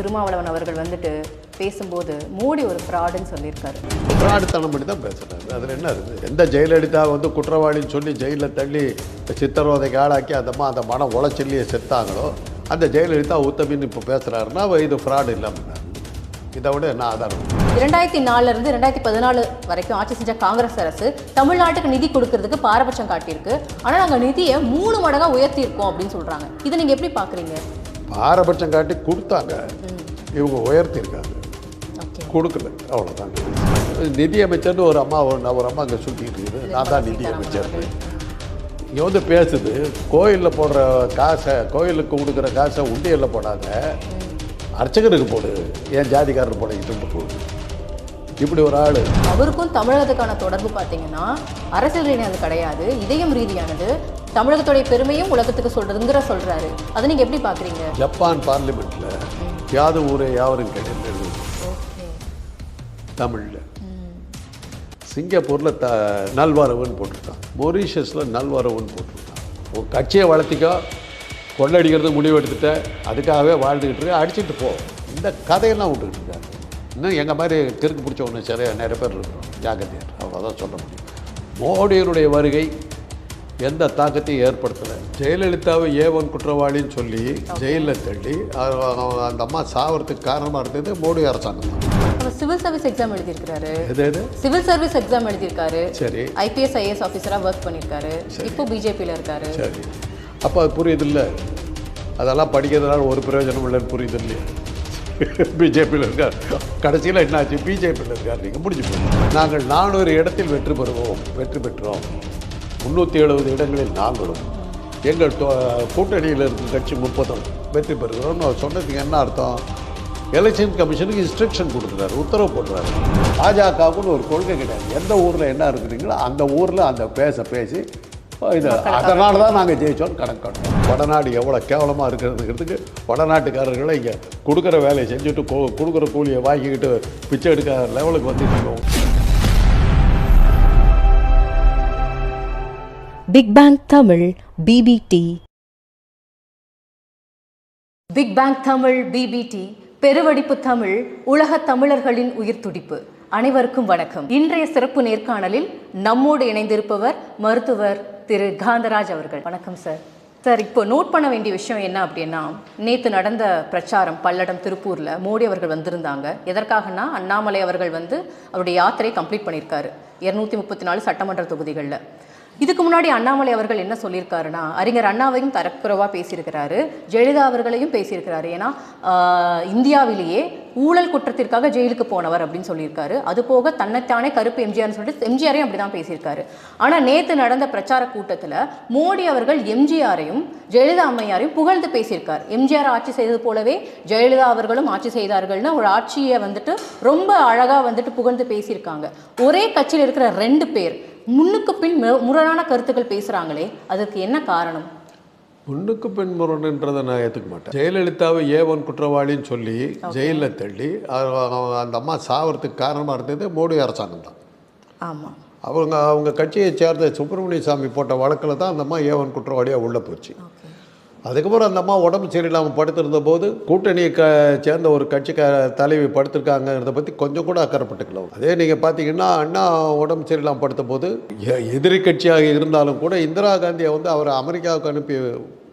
திருமாவளவன் அவர்கள் வந்துட்டு பேசும்போது மோடி ஒரு ஃப்ராடுன்னு சொல்லியிருக்காரு. பிராடுத்தனம் பண்ணி தான் பேசுகிறாரு அதில் என்ன இருக்குது எந்த ஜெயலலிதா வந்து குற்றவாளின்னு சொல்லி ஜெயிலில் தள்ளி சித்திரவதைக்கு ஆளாக்கி அந்த அம்மா அந்த மனம் உளச்சொல்லியே செத்தாங்களோ அந்த ஜெயலலிதா உத்தமின்னு இப்போ பேசுகிறாருன்னா இது ஃப்ராடு இல்லாமல் இதை விட என்ன ஆதாரம்? இரண்டாயிரத்தி நாலுல இருந்து ரெண்டாயிரத்தி பதினாலு வரைக்கும் ஆட்சி செஞ்ச காங்கிரஸ் அரசு தமிழ்நாட்டுக்கு நிதி கொடுக்கறதுக்கு பாரபட்சம் காட்டியிருக்கு. ஆனா நாங்க நிதியை மூணு மடங்கா உயர்த்தியிருக்கோம் அப்படின்னு சொல்றாங்க. இதை நீங்க எப்படி பாக்குறீங்க? பாரபட்சம் காட்டி கொடுத்தாங்க. இவங்க உயர்த்தியிருக்காங்க. கொடுக்கல. அவ்வளோதான் நிதி அமைச்சர்னு ஒரு அம்மா ஒரு ஒரு அம்மா அங்கே சுற்றிட்டு இருக்குது. நான் தான் நிதி அமைச்சர். இங்கே வந்து பேசுது கோயிலில் போடுற காசை கோயிலுக்கு கொடுக்குற காசை உண்டியலில் போடாத. அர்ச்சகருக்கு போடு. ஏன் ஜாதிக்காரர் போடக்கிட்டு போடு. இப்படி ஒரு ஆள். அவருக்கும் தமிழகத்துக்கான தொடர்பு பார்த்தீங்கன்னா அரசியல் ரீதியானது கிடையாது இதயம் ரீதியானது தமிழகத்துடைய பெருமையும் உலகத்துக்கு சொல்றதுங்கிற சொல்றாரு. அதை நீங்க எப்படி பாக்குறீங்க? ஜப்பான் பார்லிமெண்ட்டில் யாது ஊரே யாவரும் கிடையாது ஓகே. தமிழில். சிங்கப்பூரில் த நல்வரவுன்னு போட்டிருக்கான். மொரீஷியஸில் நல்வரவுன்னு போட்டிருக்கான். உன் கட்சியை வளர்த்திக்கோ கொள்ளடிக்கிறது முடிவு எடுத்துட்ட அதுக்காகவே வாழ்ந்துக்கிட்டு இருக்க அடிச்சுட்டு போ. இந்த கதையெல்லாம் விட்டுக்கிட்டு இருக்காரு. இன்னும் எங்கள் மாதிரி கிறுக்கு பிடிச்ச ஒன்று சரியாக நிறைய பேர் இருக்கிறோம். ஜாகிரதையார் அவ்வளோதான் சொல்ல முடியும். மோடியினுடைய வருகை எந்த தாக்கத்தையும் ஏற்படுத்தலை. ஜெயலலிதாவை ஏவன் குற்றவாளின்னு சொல்லி ஜெயிலில் தள்ளி அந்த அம்மா சாவறதுக்கு காரணமாக இருந்தது மோடி அரசாங்கம் தான். சிவில் சர்வீஸ் எக்ஸாம் எழுதியிருக்காரு எது சிவில் சர்வீஸ் எக்ஸாம் எழுதியிருக்காரு. சரி. ஐபிஎஸ் ஐஏஎஸ் ஆஃபீஸராக ஒர்க் பண்ணியிருக்காரு. இப்போ பிஜேபியில் இருக்காரு. சரி. அப்போ அது புரியுது இல்லை அதெல்லாம் படிக்கிறதுனால ஒரு பிரயோஜனம் இல்லைன்னு புரியுது இல்லையா பிஜேபியில் இருக்கார். கடைசியில் என்னாச்சு? பிஜேபியில் இருக்கார். நீங்கள் முடிஞ்சு போய் நாங்கள் நானூறு இடத்தில் வெற்றி பெறுவோம். வெற்றி பெற்றோம். முந்நூற்றி எழுபது இடங்களில் நாங்களும் எங்கள் கூட்டணியில் இருக்கும் கட்சி முப்பதும் வெற்றி பெறுகிறோம்னு அவர் சொன்னதுக்கு என்ன அர்த்தம்? எலெக்ஷன் கமிஷனுக்கு இன்ஸ்ட்ரக்ஷன் கொடுக்குறாரு உத்தரவு போடுறாரு. பாஜகவுக்குன்னு ஒரு கொள்கை கிடையாது. எந்த ஊரில் என்ன இருக்கிறீங்களோ அந்த ஊரில் அந்த பேச பேசி இது அதனால தான் நாங்கள் ஜெயிச்சோம்னு கணக்கு காட்டுறோம். வடநாடு எவ்வளோ கேவலமாக இருக்கிறதுங்கிறதுக்கு வடநாட்டுக்காரர்களை இங்கே கொடுக்குற வேலையை செஞ்சுட்டு கொடுக்குற கூலியை வாங்கிக்கிட்டு பிச்சை எடுக்க லெவலுக்கு வந்துட்டு இருக்கோம். Big bang Tamil BBT big bang Tamil BBT பெருவடிப்பு Tamil உலக தமிழர்களின் உயிர் துடிப்பு. அனைவருக்கும் வணக்கம். இன்றைய சிறப்பு நேர்காணலில் நம்மோடு இணைந்திருப்பவர் மருத்துவர் திரு காந்தராஜ் அவர்கள். வணக்கம் சார் சார் இப்போ நோட் பண்ண வேண்டிய விஷயம் என்ன அப்படின்னா நேற்று நடந்த பிரச்சாரம் பல்லடம் திருப்பூரில் மோடி அவர்கள் வந்திருந்தாங்க. எதற்காகனா அண்ணாமலை அவர்கள் வந்து அவருடைய யாத்திரையை கம்ப்ளீட் பண்ணியிருக்காரு. இரநூத்தி முப்பத்தி நாலு சட்டமன்ற தொகுதிகளில். இதுக்கு முன்னாடி அண்ணாமலை அவர்கள் என்ன சொல்லியிருக்காருன்னா அறிஞர் அண்ணாவையும் தரக்குறவாக பேசியிருக்கிறாரு ஜெயலலிதா அவர்களையும் பேசியிருக்கிறாரு. ஏன்னா இந்தியாவிலேயே ஊழல் குற்றத்திற்காக ஜெயிலுக்கு போனவர் அப்படின்னு சொல்லியிருக்காரு. அது போக தன்னைத்தானே கருப்பு எம்ஜிஆர்னு சொல்லிட்டு எம்ஜிஆரையும் அப்படி தான் பேசியிருக்காரு. ஆனால் நேற்று நடந்த பிரச்சார கூட்டத்தில் மோடி அவர்கள் எம்ஜிஆரையும் ஜெயலலிதா அம்மையாரையும் புகழ்ந்து பேசியிருக்கார். எம்ஜிஆர் ஆட்சி செய்தது போலவே ஜெயலலிதா அவர்களும் ஆட்சி செய்தார்கள்னு ஒரு ஆட்சியை வந்துட்டு ரொம்ப அழகாக வந்துட்டு புகழ்ந்து பேசியிருக்காங்க. ஒரே கட்சியில் இருக்கிற ரெண்டு பேர் முன்னுக்கு பின் முரணான கருத்துக்கள் பேசுறாங்களே அதுக்கு என்ன காரணம்? முன்னுக்கு பின் முரணுன்றதை நான் ஏற்றுக்க மாட்டேன். ஜெயலலிதாவை ஏவன் குற்றவாளின்னு சொல்லி ஜெயிலில் தள்ளி அந்த அம்மா சாவறதுக்கு காரணமாக இருந்தது மோடி அரசாங்கம் தான். ஆமா. அவங்க அவங்க கட்சியை சேர்ந்த சுப்பிரமணிய சாமி போட்ட வழக்கில் தான் அந்த அம்மா ஏவன் குற்றவாளியாக உள்ளே போச்சு. அதுக்கப்புறம் அந்த அம்மா உடம்பு சரியில்லாமல் படுத்திருந்த போது கூட்டணியை க சேர்ந்த ஒரு கட்சி க தலைவி படுத்திருக்காங்கிறத பற்றி கொஞ்சம் கூட அக்கறைப்பட்டுக்கல அதே நீங்கள் பார்த்தீங்கன்னா அண்ணா உடம்பு சரியில்லாமல் படுத்த போது எ- எதிரி கட்சியாக இருந்தாலும் கூட இந்திரா காந்தியை வந்து அவரை அமெரிக்காவுக்கு அனுப்பி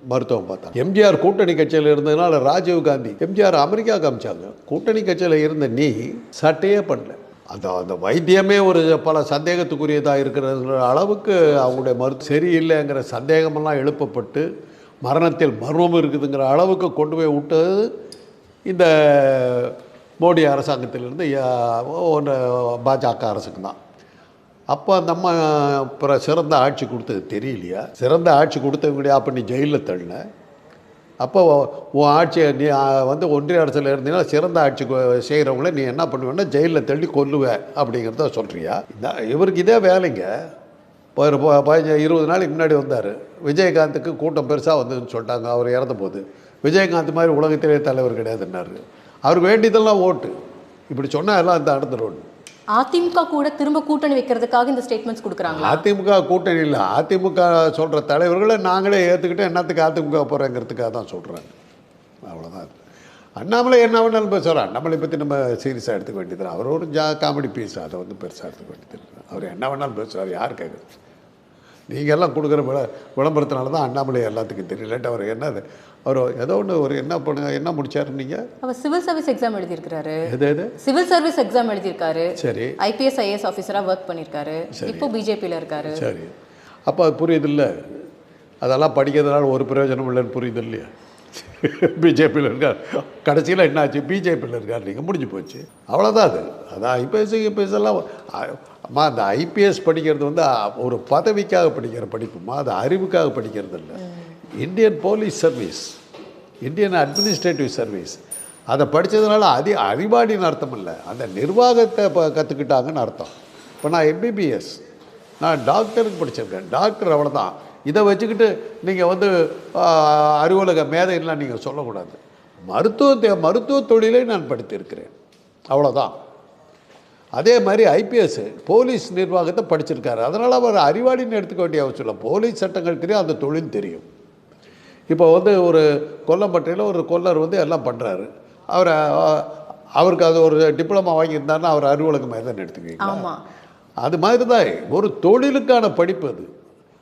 மருத்துவம் பார்த்தாங்க. எம்ஜிஆர் கூட்டணி கட்சியில் இருந்ததுனால ராஜீவ் காந்தி எம்ஜிஆர் அமெரிக்காவுக்கு அமிச்சாங்க. கூட்டணி கட்சியில் இருந்த நீ சட்டையே பண்ணல அந்த அந்த வைத்தியமே ஒரு பல சந்தேகத்துக்குரியதாக இருக்கிற அளவுக்கு அவங்களுடைய மருத்துவம் சரியில்லைங்கிற சந்தேகமெல்லாம் எழுப்பப்பட்டு மரணத்தில் மர்மம் இருக்குதுங்கிற அளவுக்கு கொண்டு போய் விட்டது இந்த மோடி அரசாங்கத்திலிருந்து ஒன்று பாஜக அரசுக்கு தான். அப்போ அந்த அம்மா அப்புறம் சிறந்த ஆட்சி கொடுத்தது தெரியலையா? சிறந்த ஆட்சி கொடுத்தவங்களுடைய அப்போ நீ ஜெயிலில் தள்ளின. அப்போ உன் ஆட்சியை நீ வந்து ஒன்றிய அரசில் இருந்தீங்கன்னா சிறந்த ஆட்சி செய்கிறவங்கள நீ என்ன பண்ணுவேன்னா ஜெயிலில் தள்ளி கொல்லுவேன் அப்படிங்கிறத சொல்கிறியா இந்த இவருக்கு இதே வேலைங்க. ஒரு பதினஞ்சு இருபது நாளைக்கு முன்னாடி வந்தார். விஜயகாந்துக்கு கூட்டம் பெருசாக வந்ததுன்னு சொல்லிட்டாங்க அவர் இறந்த போது விஜயகாந்த் மாதிரி உலகத்திலே தலைவர் கிடையாதுன்னாரு. அவருக்கு வேண்டியதெல்லாம் ஓட்டு. இப்படி சொன்னால் எல்லாம் இந்த நடந்துடும் அதிமுக கூட திரும்ப கூட்டணி வைக்கிறதுக்காக இந்த ஸ்டேட்மெண்ட்ஸ் கொடுக்குறாங்களா? அதிமுக கூட்டணி இல்லை. அதிமுக சொல்கிற தலைவர்களை நாங்களே ஏற்றுக்கிட்டு என்னத்துக்கு அதிமுக போகிறேங்கிறதுக்காக தான் சொல்கிறாங்க அவ்வளோதான் அண்ணாமலை என்ன வேணாலும் பேசுவார் அண்ணாமலை பற்றி நம்ம சீரியஸாக எடுத்துக்க வேண்டியது அவர் ஒரு ஜா காமெடி பீஸ் அதை வந்து பெருசாக எடுத்துக்க வேண்டியது. அவர் என்ன வேணாலும் பேசுவார் யார் கேட்குறது நீங்கள் எல்லாம் கொடுக்குற விள விளம்பரத்தினால தான் அண்ணாமலை எல்லாத்துக்கும் இல்லாட்டி அவர் என்னது? அவர் ஏதோ ஒன்று ஒரு என்ன பண்ண என்ன முடிச்சாரு நீங்கள் அவர் சிவில் சர்வீஸ் எக்ஸாம் எழுதியிருக்கிறாரு. எது எது? சிவில் சர்வீஸ் எக்ஸாம் எழுதியிருக்காரு. சரி. ஐபிஎஸ் ஐஏஎஸ் ஆஃபீஸரா ஒர்க் பண்ணியிருக்காரு. இப்போ பிஜேபியில் இருக்காரு. சரி. அப்போ அது புரியுது இல்லை அதெல்லாம் படிக்கிறதுனால ஒரு பிரயோஜனம் இல்லைன்னு புரியுது இல்லையா பிஜேபியில் இருக்கார் கடைசியில் என்னாச்சு? பிஜேபியில் இருக்கார். நீங்கள் முடிஞ்சு போச்சு. அவ்வளோதான் அது. அதான் ஐபிஎஸ் ஐபிஎஸ் எல்லாம் அம்மா அந்த ஐபிஎஸ் படிக்கிறது வந்து ஒரு பதவிக்காக படிக்கிற படிப்புமா அது அறிவுக்காக படிக்கிறது இல்லை. Indian police service. Indian administrative service. அதை படித்ததுனால அதி அறிவாளின்னு அர்த்தம் இல்லை. அந்த நிர்வாகத்தை இப்போ கற்றுக்கிட்டாங்கன்னு அர்த்தம். இப்போ நான் எம்பிபிஎஸ் நான் டாக்டருக்கு படிச்சிருக்கேன். டாக்டர் அவ்வளோதான் இதை வச்சுக்கிட்டு நீங்கள் வந்து ஆஹ், அறிவுலக மேதைலாம் நீங்கள் சொல்லக்கூடாது. மருத்துவ மருத்துவ தொழிலை நான் படித்திருக்கிறேன். அவ்வளோதான் அதே மாதிரி ஐபிஎஸ் போலீஸ் நிர்வாகத்தை படிச்சிருக்காரு. அதனால் அவர் அறிவாளின்னு எடுத்துக்க வேண்டிய அவசியம் இல்லை. போலீஸ் சட்டங்கள் தெரியும் அந்த தொழில் தெரியும். இப்போ வந்து ஒரு கொல்லம்பட்டையில் ஒரு கொல்லர் வந்து எல்லாம் பண்ணுறாரு அவர் அவருக்கு அது ஒரு டிப்ளமா வாங்கியிருந்தாருன்னா அவர் அலுவலகம் மாதிரி தான் அது மாதிரி தான் ஒரு தொழிலுக்கான படிப்பு அது.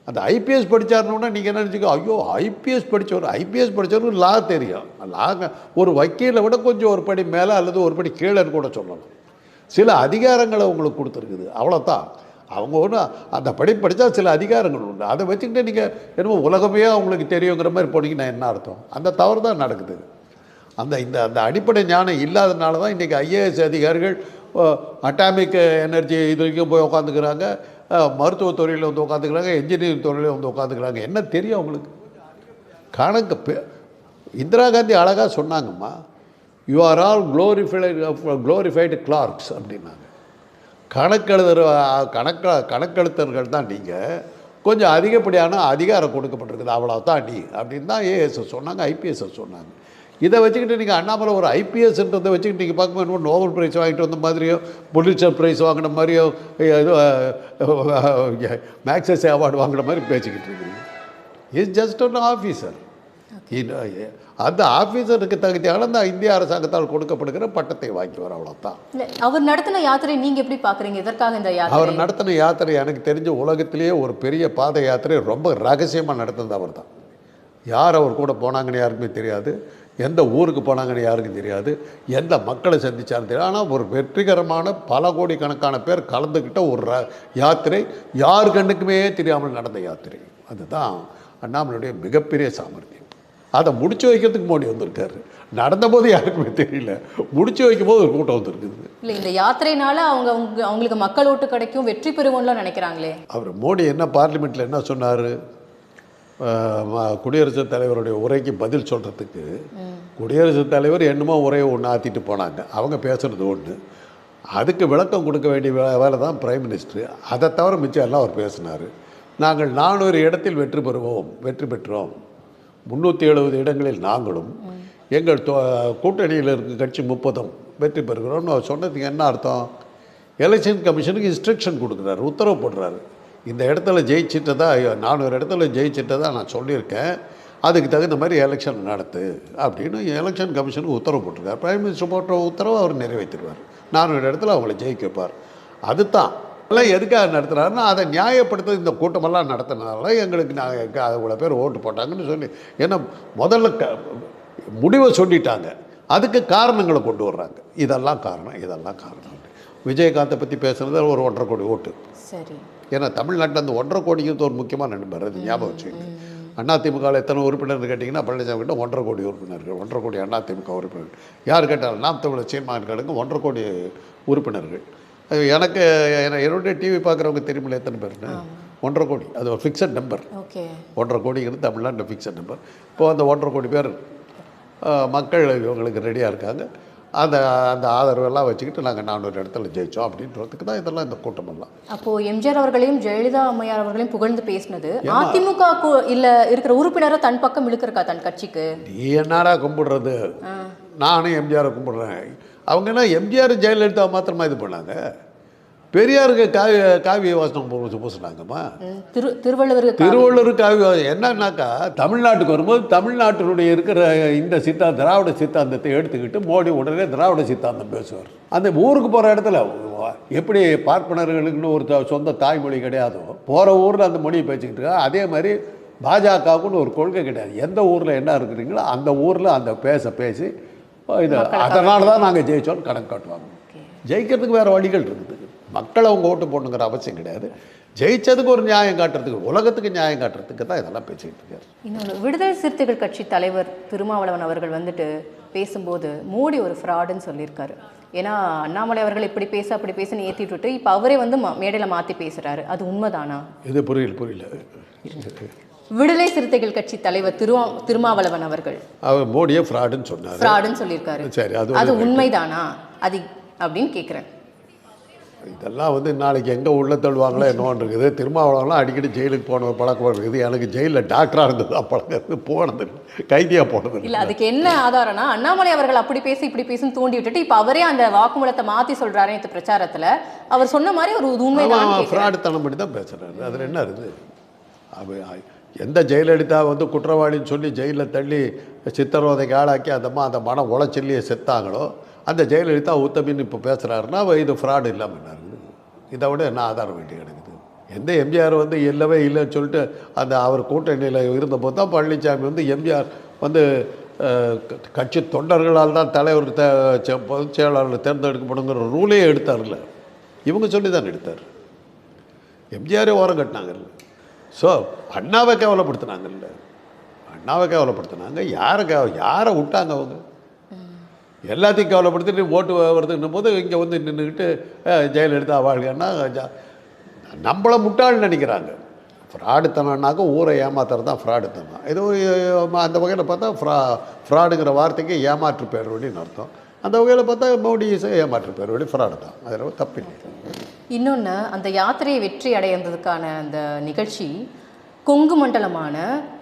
அந்த ஐபிஎஸ் படித்தாருன்னா நீங்கள் என்ன நினச்சிக்கோ ஐயோ ஐபிஎஸ் படித்தவர் ஐபிஎஸ் படித்தவர் லா தெரியும். லா ஒரு வக்கீலை விட கொஞ்சம் ஒரு படி மேலே அல்லது ஒரு படி கீழேன்னு கூட சொல்லலாம். சில அதிகாரங்களை உங்களுக்கு கொடுத்துருக்குது. அவ்வளோதான் அவங்க ஒன்று அந்த படி படித்தா சில அதிகாரங்கள் உண்டு. அதை வச்சுக்கிட்டு நீங்கள் என்னமோ உலகமே அவங்களுக்கு தெரியுங்கிற மாதிரி போனீங்கன்னா என்ன அர்த்தம்? அந்த தவறு தான் நடக்குது. அந்த இந்த அந்த அடிப்படை ஞானம் இல்லாதனால தான் இன்றைக்கி ஐஏஎஸ் அதிகாரிகள் அட்டாமிக் எனர்ஜி இது வரைக்கும் போய் உட்காந்துக்கிறாங்க மருத்துவ துறையில் வந்து உட்காந்துக்கிறாங்க இன்ஜினியரிங் துறையில் வந்து உட்காந்துக்கிறாங்க என்ன தெரியும் அவங்களுக்கு? கணக்கு இந்திரா காந்தி அழகாக சொன்னாங்கம்மா you are all glorified glorified clerks அப்படின்னாங்க. கணக்கெழுதுற கணக்க கணக்கெழுத்தர்கள் தான் நீங்கள் கொஞ்சம் அதிகப்படியான அதிகாரம் கொடுக்கப்பட்டிருக்குது அவ்வளோ தான் நீ அப்படின்னு தான் ஏஎஸ்எஸ் சொன்னாங்க ஐபிஎஸ்எஸ் சொன்னாங்க. இதை வச்சுக்கிட்டு நீங்கள் அண்ணாமலை ஒரு ஐபிஎஸ்ன்றதை வச்சுக்கிட்டு நீங்கள் பார்க்கும்போது இன்னும் நோபல் ப்ரைஸ் வாங்கிட்டு வந்த மாதிரியோ புலிச்சர் ப்ரைஸ் வாங்கின மாதிரியோ இது மேக்சஸ் அவார்டு வாங்கின மாதிரி பேசிக்கிட்டு இருக்கீங்க இஸ் ஜஸ்ட் ஒன் ஆஃபீஸர் அந்த ஆஃபீஸருக்கு தகுதியான அந்த இந்திய அரசாங்கத்தால் கொடுக்கப்படுகிற பட்டத்தை வாங்கிக்குவார் அவ்வளோதான் அவர் நடத்தின யாத்திரை நீங்க எப்படி பாக்குறீங்க? எதற்காக இந்த யாத்திரை? அவர் நடத்தின யாத்திரை எனக்கு தெரிஞ்ச உலகத்திலேயே ஒரு பெரிய பாத யாத்திரை ரொம்ப ரகசியமாக நடந்தது அவர் தான் யார் அவர் கூட போனாங்கன்னு யாருக்குமே தெரியாது. எந்த ஊருக்கு போனாங்கன்னு யாருக்கும் தெரியாது. எந்த மக்களை சந்திச்சாலும் தெரியாது. ஆனால் ஒரு வெற்றிகரமான பல கோடி கணக்கான பேர் கலந்துக்கிட்ட ஒரு யாத்திரை யார் கண்ணுக்குமே தெரியாமல் நடந்த யாத்திரை. அதுதான் அண்ணாமலையுடைய மிகப்பெரிய சாமர்த்தியம். அதை முடிச்சு வைக்கிறதுக்கு மோடி வந்திருக்காரு. நடந்தபோது யாருக்குமே தெரியல. முடிச்சு வைக்கும் போது ஒரு கூட்டம் வந்திருக்குது. இல்ல இந்த யாத்திரைனால அவங்க அவங்க- அவங்களுக்கு மக்கள் ஓட்டு கிடைக்கும் வெற்றி பெறுவோம்லாம் நினைக்கிறாங்களே. அவர் மோடி என்ன பார்லிமெண்ட்டில் என்ன சொன்னார்? குடியரசுத் தலைவருடைய உரைக்கு பதில் சொல்கிறதுக்கு குடியரசுத் தலைவர் என்னமோ உரையை ஒன்று ஆற்றிட்டு போனாங்க. அவங்க பேசுகிறது ஒன்று அதுக்கு விளக்கம் கொடுக்க வேண்டிய வேலை தான் பிரைம் மினிஸ்டர். அதை தவிர மிச்சம் எல்லாம் அவர் பேசினார். நாங்கள் நானூறு இடத்தில் வெற்றி பெறுவோம் வெற்றி பெற்றோம். முந்நூற்றி எழுபது இடங்களில் நாங்களும் எங்கள் கூட்டணியில் இருக்க கட்சி முப்பதும் வெற்றி பெறுகிறோம்னு அவர் சொன்னதுக்கு என்ன அர்த்தம்? எலெக்ஷன் கமிஷனுக்கு இன்ஸ்ட்ரக்ஷன் கொடுக்குறாரு உத்தரவு போடுறாரு. இந்த இடத்துல ஜெயிச்சிட்டதா நானூறு இடத்துல ஜெயிச்சிட்டதா நான் சொல்லியிருக்கேன். அதுக்கு தகுந்த மாதிரி எலெக்ஷன் நடத்து அப்படின்னு எலெக்ஷன் கமிஷனுக்கு உத்தரவு போட்டிருக்காரு. பிரைம் மினிஸ்டர் போட்ட உத்தரவை அவர் நிறைவேற்றிடுவார். நானூறு இடத்துல அவங்கள ஜெயிக்க வைப்பார். அதுதான். எல்லாம் எதுக்காக நடத்துகிறாருன்னா அதை நியாயப்படுத்த இந்த கூட்டமெல்லாம் நடத்தினதால எங்களுக்கு நாங்கள் அவ்வளோ பேர் ஓட்டு போட்டாங்கன்னு சொல்லி ஏன்னா முதல்ல க முடிவை சொல்லிட்டாங்க. அதுக்கு காரணங்களை கொண்டு வர்றாங்க. இதெல்லாம் காரணம் இதெல்லாம் காரணம். விஜயகாந்தை பற்றி பேசுனது ஒரு ஒன்றரை கோடி ஓட்டு. சரி. ஏன்னா தமிழ்நாட்டில் அந்த ஒன்றரை கோடிங்கிறது ஒரு முக்கியமான நண்பர் அது ஞாபகம் வச்சுக்கோங்க. அதிமுகவில் எத்தனை உறுப்பினர்கள் கேட்டிங்கன்னா பழனிசாமி கிட்ட ஒன்றரை கோடி உறுப்பினர்கள் ஒன்றரை கோடி அதிமுக உறுப்பினர்கள். யார் கேட்டாலும் நாம் தமிழர் சீர்மான்களுக்கு ஒன்றரை கோடி உறுப்பினர்கள். எனக்கு என- என்னுடைய டிவி பார்க்குறவங்க தெரியுமில்ல எத்தனை பேர்னு ஒன்றரை கோடி. அது ஒரு ஃபிக்ஸட் நம்பர் ஓகே. ஒன்றரை கோடிங்கிறது தமிழ்நாட்டில் ஃபிக்ஸட் நம்பர் இப்போ அந்த ஒன்றரை கோடி பேர் மக்கள் இவங்களுக்கு ரெடியாக இருக்காங்க. அந்த அந்த ஆதரவெல்லாம் வச்சுக்கிட்டு நாங்கள் நானூறு இடத்துல ஜெயித்தோம் அப்படின்றதுக்கு தான் இதெல்லாம் இந்த கூட்டமெல்லாம் அப்போ எம்ஜிஆர் அவர்களையும் ஜெயலலிதா அம்மையார் அவர்களையும் புகழ்ந்து பேசினது. அதிமுக இல்ல இருக்கிற உறுப்பினரை தன் பக்கம் இழுக்கிறக்கா தன் கட்சிக்கு? நீ என்னடா கும்பிடுறது? நானும் எம்ஜிஆரை கும்பிடுறேன். அவங்க என்ன எம்ஜிஆர் ஜெயலலிதா மாத்திரமா இது பண்ணாங்க? பெரியாருக்கு காவிய காவிய வாசனம் பூசினாங்கம்மா திரு திருவள்ளுவருக்கு திருவள்ளுவர் காவிய என்னன்னாக்கா தமிழ்நாட்டுக்கு வரும்போது தமிழ்நாட்டினுடைய இருக்கிற இந்த சித்தா திராவிட சித்தாந்தத்தை எடுத்துக்கிட்டு மோடி உடனே திராவிட சித்தாந்தம் பேசுவார். அந்த ஊருக்கு போகிற இடத்துல எப்படி பார்ப்பனர்களுக்குன்னு ஒரு சொந்த தாய்மொழி கிடையாதோ போகிற ஊரில் அந்த மொழியை பேசிக்கிட்டு இருக்கா அதே மாதிரி பாஜகவுக்குன்னு ஒரு கொள்கை கிடையாது. எந்த ஊரில் என்ன இருக்கிறீங்களோ அந்த ஊரில் அந்த பேச பேசி இது அதனால தான் நாங்கள் ஜெயிச்சோன்னு கணக்கு காட்டுவாங்க. ஜெயிக்கிறதுக்கு வேறு வழிகள் இருக்குது. மக்களை அவங்க ஓட்டு போடணுங்கிற அவசியம் கிடையாது. ஜெயிச்சதுக்கு ஒரு நியாயம் காட்டுறதுக்கு உலகத்துக்கு நியாயம் காட்டுறதுக்கு தான் இதெல்லாம் பேசிக்கிட்டு இருக்காரு. இன்னொன்று விடுதலை சிறுத்தைகள் கட்சி தலைவர் திருமாவளவன் அவர்கள் வந்துட்டு பேசும்போது மோடி ஒரு ஃப்ராடுன்னு சொல்லியிருக்காரு. ஏன்னா அண்ணாமலை அவர்கள் இப்படி பேச அப்படி பேசுன்னு ஏற்றிட்டு விட்டு இப்போ அவரே வந்து மேடையில மாற்றி பேசுறாரு. அது உண்மைதானா? இது புரியல புரியல. விடுதலை சிறுத்தைகள் கட்சி தலைவர் திருவா திருமாவளவன் அவர்கள். அவர் மோடியே ஃப்ராடுன்னு சொன்னார். ஃப்ராடுன்னு சொல்லியிருக்காரு. சரி அது அது உண்மைதானா? அது அப்படின்னு கேட்குறேன் இதெல்லாம் வந்து நாளைக்கு எங்கே உள்ள தள்ளுவாங்களோ என்னவோன்னு இருக்குது. திருமாவளவன்லாம் அடிக்கடி ஜெயிலுக்கு போன ஒரு பழக்கம் இருக்குது. எனக்கு ஜெயிலில் டாக்டராக இருந்தது பழக்கம். இருந்து போனது கைதியாக போனது இல்ல அதுக்கு என்ன ஆதாரம்னா அண்ணாமலை அவர்கள் அப்படி பேசி இப்படி பேசுன்னு தூண்டி விட்டுட்டு இப்போ அவரே அந்த வாக்குமூலத்தை மாத்தி சொல்றாரு இந்த பிரச்சாரத்துல. அவர் சொன்ன மாதிரி ஒரு அவன் ஃப்ராடுத்தனம் பண்ணி தான் பேசுகிறாரு அதில் என்ன இருக்குது? அவ எந்த ஜெயலலிதா வந்து குற்றவாளின்னு சொல்லி ஜெயிலில் தள்ளி சித்திரவதைக்கு ஆளாக்கி அந்தம்மா அந்த மன உளைச்சல்லையே செத்தாங்களோ அந்த ஜெயலலிதா உத்தமின்னு இப்போ பேசுகிறாருன்னா இது ஃப்ராடு இல்லாமல் இருக்குது? இதை விட என்ன ஆதாரம் வேண்டி கிடக்குது? எந்த எம்ஜிஆர் வந்து இல்லவே இல்லைன்னு சொல்லிட்டு அந்த அவர் கூட்டணியில் இருந்தபோது தான் பழனிசாமி வந்து எம்ஜிஆர் வந்து க- கட்சி தொண்டர்களால் தான் தலைவர் த பொதுச் செயலாளர் தேர்ந்தெடுக்கப்படுங்கிற ரூலே எடுத்தார்ல. இவங்க சொல்லி தான் எடுத்தார். எம்ஜிஆரே ஓரம் கட்டினாங்கல்ல. ஸோ அண்ணாவை கேவலப்படுத்தினாங்கல்ல. அண்ணாவை கேவலப்படுத்தினாங்க. யாரை கே யாரை விட்டாங்க அவங்க? எல்லாத்தையும் கேவலப்படுத்திட்டு ஓட்டு வருதுன்னும் போது இங்கே வந்து நின்றுக்கிட்டு ஜெயலலிதா வாழ்கன்னா நம்மளை முட்டாள்னு நினைக்கிறாங்க. ஃப்ராடுத்தனம்னாக்க ஊரை ஏமாத்துறது தான் ஃப்ராடுத்தனம். ஏதோ அஹ், அந்த வகையில் பார்த்தா ஃப்ரா ஃப்ராடுங்கிற வார்த்தைக்கு ஏமாற்று பேர் வழின்னு அர்த்தம். அந்த வகையில் பார்த்தா மோடி ஏமாற்று பேர் வழி ஃப்ராடு தான் அதில் தப்பில்லை. இன்னொன்று அந்த யாத்திரையை வெற்றி அடைந்ததுக்கான அந்த நிகழ்ச்சி கொங்கு மண்டலமான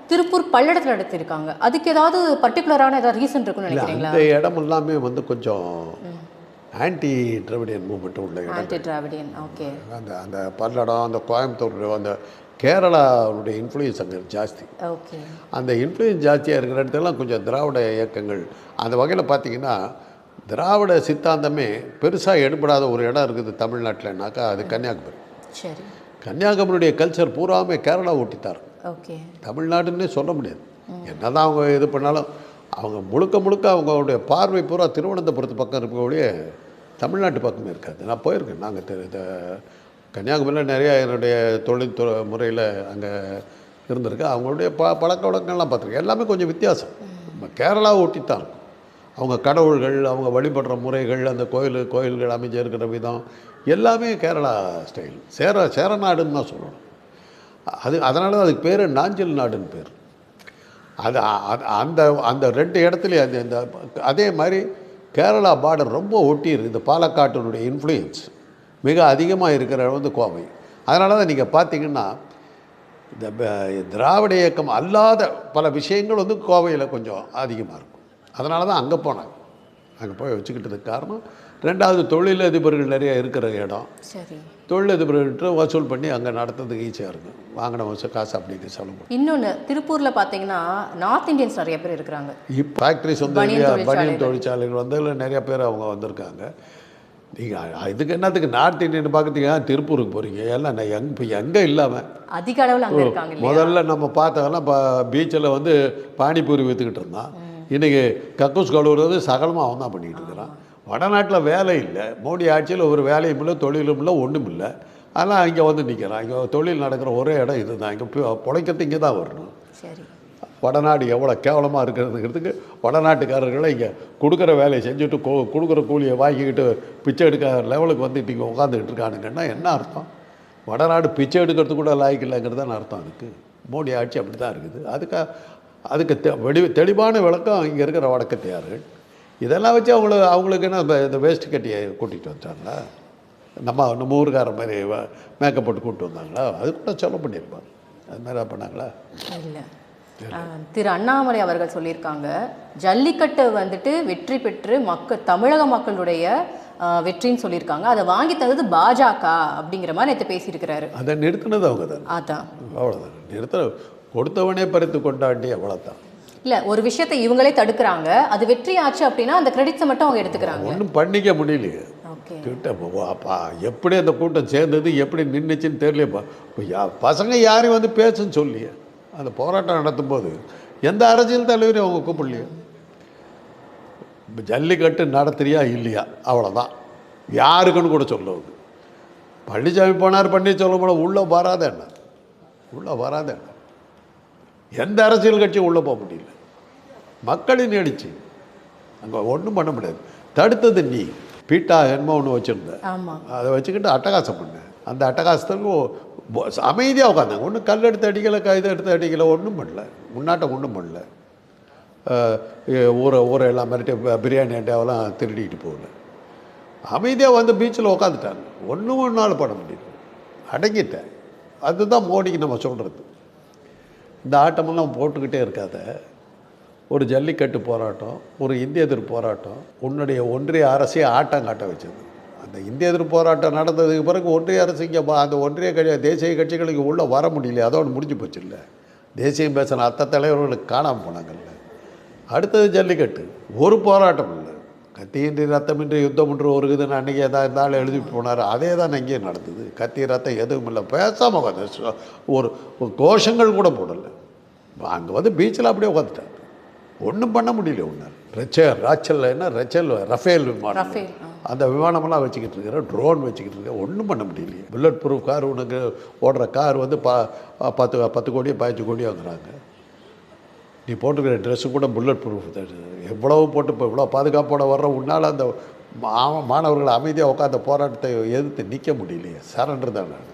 திருப்பூர் பல்லடத்தில் நடத்தியிருக்காங்க. அதுக்கு ஏதாவது பர்டிகுலரான ஏதாவது ரீசன் இருக்குன்னு நினைக்கிறீங்களா? அந்த இடம் எல்லாமே வந்து கொஞ்சம் ஆன்டி திராவிடியன் மூமெண்ட் உள்ள இடம் ஆன்டி டிராவிடியன் ஓகே அந்த அந்த பல்லடம் அந்த கோயம்புத்தூர் அந்த கேரளாவுடைய இன்ஃப்ளூயன்ஸ் அங்கே ஜாஸ்தி. ஓகே அந்த இன்ஃப்ளூயன்ஸ் ஜாஸ்தியாக இருக்கிற இடத்துலலாம் கொஞ்சம் திராவிட இயக்கங்கள் அந்த வகையில் பார்த்தீங்கன்னா திராவிட சித்தாந்தமே பெருசாக எடுபடாத ஒரு இடம் இருக்குது தமிழ்நாட்டில்னாக்கா அது கன்னியாகுமரி. சரி. கன்னியாகுமரியுடைய கல்ச்சர் பூராமே கேரளா ஒட்டித்தார் ஓகே. தமிழ்நாடுன்னே சொல்ல முடியாது. என்னதான் அவங்க இது பண்ணாலும் அவங்க முழுக்க முழுக்க அவங்களுடைய பார்வை பூரா திருவனந்தபுரத்து பக்கம் இருக்கக்கூடிய தமிழ்நாட்டு பக்கமே இருக்காது. நான் போயிருக்கேன். நாங்கள் கன்னியாகுமரியில் நிறைய என்னுடைய தொழில்துறை முறையில் அங்கே இருந்திருக்கு. அவங்களுடைய ப பழக்க வழக்கங்கள்லாம் பார்த்துருக்கேன். எல்லாமே கொஞ்சம் வித்தியாசம். நம்ம கேரளாவை ஒட்டித்தான் இருக்கும். அவங்க கடவுள்கள் அவங்க வழிபடுற முறைகள் அந்த கோயில் கோயில்கள் அமைஞ்சு இருக்கிற விதம் எல்லாமே கேரளா ஸ்டைல். சேர சேர நாடுன்னு தான் சொல்லணும். அது அதனால தான் அதுக்கு பேர் நாஞ்சில் நாடுன்னு பேர். அது அந்த அந்த ரெண்டு இடத்துலையும் அந்த இந்த அதே மாதிரி கேரளா பார்டர் ரொம்ப ஒட்டி இந்த பாலக்காட்டினுடைய இன்ஃப்ளூயன்ஸ் மிக அதிகமாக இருக்கிற வந்து கோவை. அதனால தான் நீங்கள் பார்த்தீங்கன்னா இந்த திராவிட இயக்கம் அல்லாத பல விஷயங்கள் வந்து கோவையில் கொஞ்சம் அதிகமாக இருக்கும். அதனால தான் அங்கே போனாங்க அங்கே போய் வச்சுக்கிட்டதுக்கு காரணம் ரெண்டாவது தொழிலதிபர்கள் நிறைய இருக்கிற இடம். சரி. தொழிலதிபர்கள்ட்ட வசூல் பண்ணி அங்கே நடத்துறதுக்கு ஈஸியாக இருக்கும் வாங்கின வசூல் காசு அப்படிங்க செலவு இன்னொன்று திருப்பூரில் பார்த்தீங்கன்னா நார்த் இந்தியன்ஸ் நிறைய பேர் இருக்கிறாங்க. இப்போ ஃபேக்ட்ரிஸ் வந்து பனியன் தொழிற்சாலைகள். வந்ததில் நிறைய பேர் அவங்க வந்திருக்காங்க. நீங்கள் இதுக்கு என்னத்துக்கு நார்த் இந்தியன் பார்க்கறதுக்கு ஏன் திருப்பூருக்கு போகிறீங்க எல்லாம் நான் எங் இப்போ எங்கே இல்லாமல் அதிக அளவில் முதல்ல நம்ம பார்த்ததெல்லாம் இப்போ பீச்சில் வந்து பானிபூரி விற்றுக்கிட்டு இருந்தான். இன்றைக்கி கக்கூஸ் கழுவுறது சகலமாக அவன் தான் பண்ணிக்கிட்டு இருக்கிறான். வடநாட்டில் வேலை இல்லை. மோடி ஆட்சியில் ஒரு வேலையும் இல்லை தொழிலும் இல்லை ஒன்றும் இல்லை. அதெல்லாம் இங்கே வந்து நிற்கிறான் இங்கே தொழில் நடக்கிற ஒரே இடம் இதுதான். இங்கே பிழைக்கிறது இங்கே தான் வரணும். சரி. வடநாடு எவ்வளோ கேவலமாக இருக்கிறதுங்கிறதுக்கு வடநாட்டுக்காரர்களை இங்கே கொடுக்குற வேலையை செஞ்சுட்டு கொ கொடுக்குற கூலியை வாங்கிக்கிட்டு பிச்சை எடுக்க லெவலுக்கு வந்து இன்றைக்கி உட்காந்துக்கிட்டு இருக்கானுங்கன்னா என்ன அர்த்தம்? வடநாடு பிச்சை எடுக்கிறதுக்கு கூட லாய்க்கு இல்லைங்கிறது தான் அர்த்தம் அதுக்கு. மோடி ஆட்சி அப்படி தான் இருக்குது. அதுக்கு அதுக்கு தெ வெடி தெளிவான விளக்கம் இங்கே இருக்கிற வடக்கத்தையார்கள். இதெல்லாம் வச்சு அவங்கள அவங்களுக்கு என்ன இந்த- வேஸ்ட் கட்டியை கூட்டிகிட்டு வந்துட்டாங்களா நம்ம நம்ம ஊருக்கார மாதிரி மேக்கப் போட்டு கூப்பிட்டு வந்தாங்களா? அது கூட சொல்ல பண்ணியிருப்பாங்க. அது மாதிரி பண்ணாங்களா? இல்லை. திரு அண்ணாமலை அவர்கள் சொல்லியிருக்காங்க ஜல்லிக்கட்டு வந்துட்டு வெற்றி பெற்று மக்கள் தமிழக மக்களுடைய வெற்றின்னு சொல்லியிருக்காங்க. அதை வாங்கி தந்தது பாஜக அப்படிங்கிற மாதிரி நேற்று பேசியிருக்கிறாரு. அதை நிறுத்தினது அவங்க தான். அதான். அவ்வளோதான் நிறுத்த கொடுத்தவனே பறித்து கொண்டாண்டி அவ்வளோதான் இல்ல ஒரு விஷயத்தை இவங்களே தடுக்கிறாங்க. அது வெற்றி ஆச்சு அப்படின்னா அந்த கிரெடிட்ஸை மட்டும் அவங்க எடுத்துக்கிறாங்க. ஒன்றும் பண்ணிக்க முடியலையே. கிட்ட எப்படி அந்த கூட்டம் சேர்ந்தது எப்படி நின்றுச்சுன்னு தெரியலப்பா பசங்க யாரையும் வந்து பேசுன்னு சொல்லி அந்த போராட்டம் நடத்தும்போது எந்த அரசியல் தலைவரையும் அவங்க கூப்பிடலையே. ஜல்லிக்கட்டு நடத்துறியா இல்லையா? அவ்வளோதான் யாருக்குன்னு கூட சொல்லுவது. பழனிசாமி போனார் பன்னீர்செல்வம் போல உள்ளே வராத என்ன? உள்ளே வராத என்ன? எந்த அரசியல் கட்சியும் உள்ளே போக முடியல. மக்களின் எழுச்சி அங்கே ஒன்றும் பண்ண முடியாது. தடுத்தது நீ. பீட்டா என்னமோ ஒன்று வச்சுருந்த. ஆமா. அதை வச்சுக்கிட்டு அட்டகாசம் பண்ண. அந்த அட்டகாசத்துக்கு அமைதியாக உட்காந்தாங்க ஒன்றும் கல் எடுத்து அடிக்கலை கைது எடுத்து அடிக்கலை ஒன்றும் பண்ணல. முன்னாட்டம் ஒன்றும் பண்ணல. ஊரை ஊரை எல்லாம் மிரட்டி பிரியாணி அண்டாவெல்லாம் திருடிட்டு போகல. அமைதியாக வந்து பீச்சில் உட்காந்துட்டாங்க ஒன்றும் ஒன்றால் பண்ண முடியல. அடங்கிட்டேன். அதுதான் மோடிக்கு நம்ம சொல்கிறது இந்த ஆட்டமெல்லாம் போட்டுக்கிட்டே இருக்காத. ஒரு ஜல்லிக்கட்டு போராட்டம் ஒரு இந்திய எதிர்ப்பு போராட்டம் உன்னுடைய ஒன்றிய அரசே ஆட்டம் காட்ட வச்சது. அந்த இந்திய எதிர்ப்பு போராட்டம் நடந்ததுக்கு பிறகு ஒன்றிய அரசு இங்கே அந்த ஒன்றிய கட்சி தேசிய கட்சிகளுக்கு உள்ளே வர முடியல அதோடு முடிஞ்சு போச்சு இல்லை. தேசியம் பேசின அத்த தலைவர்களுக்கு காணாமல் போனாங்கல்ல. அடுத்தது ஜல்லிக்கட்டு ஒரு போராட்டம் இல்லை. கத்தியின்றி ரத்தமின்றி யுத்தம் என்று ஒரு இதுன்னு அன்றைக்கி எதாவது இருந்தாலும் எழுதி போனார். அதே தான் அங்கேயும் நடந்தது. கத்தி ரத்தம் எதுவும் இல்லை. பேசாமல் உட்காந்து ஒரு கோஷங்கள் கூட போடலை. அங்கே வந்து பீச்சில் அப்படியே உட்காந்துட்டாங்க ஒன்றும் பண்ண முடியல ஒன்று ரெச்சல் ராச்சல் என்ன? ரெச்சல் ரஃபேல் விமானம். அந்த விமானமெல்லாம் வச்சுக்கிட்டு இருக்கிற ட்ரோன் வச்சுக்கிட்டு இருக்க ஒன்றும் பண்ண முடியலையே. புல்லட் ப்ரூஃப் கார் உனக்கு ஓடுற கார் வந்து பா பத்து பத்து கோடி பதினஞ்சு கோடி வாங்குறாங்க. நீ போட்டுக்கிற ட்ரெஸ்ஸு கூட புல்லட் ப்ரூஃப் எவ்வளவு போட்டு இப்போ இவ்வளோ பாதுகாப்போட வர்ற உன்னால் அந்த மாணவர்கள் அமைதியாக உட்காந்த போராட்டத்தை எதிர்த்து நிற்க முடியலையே. சரண்டர் தான் நான்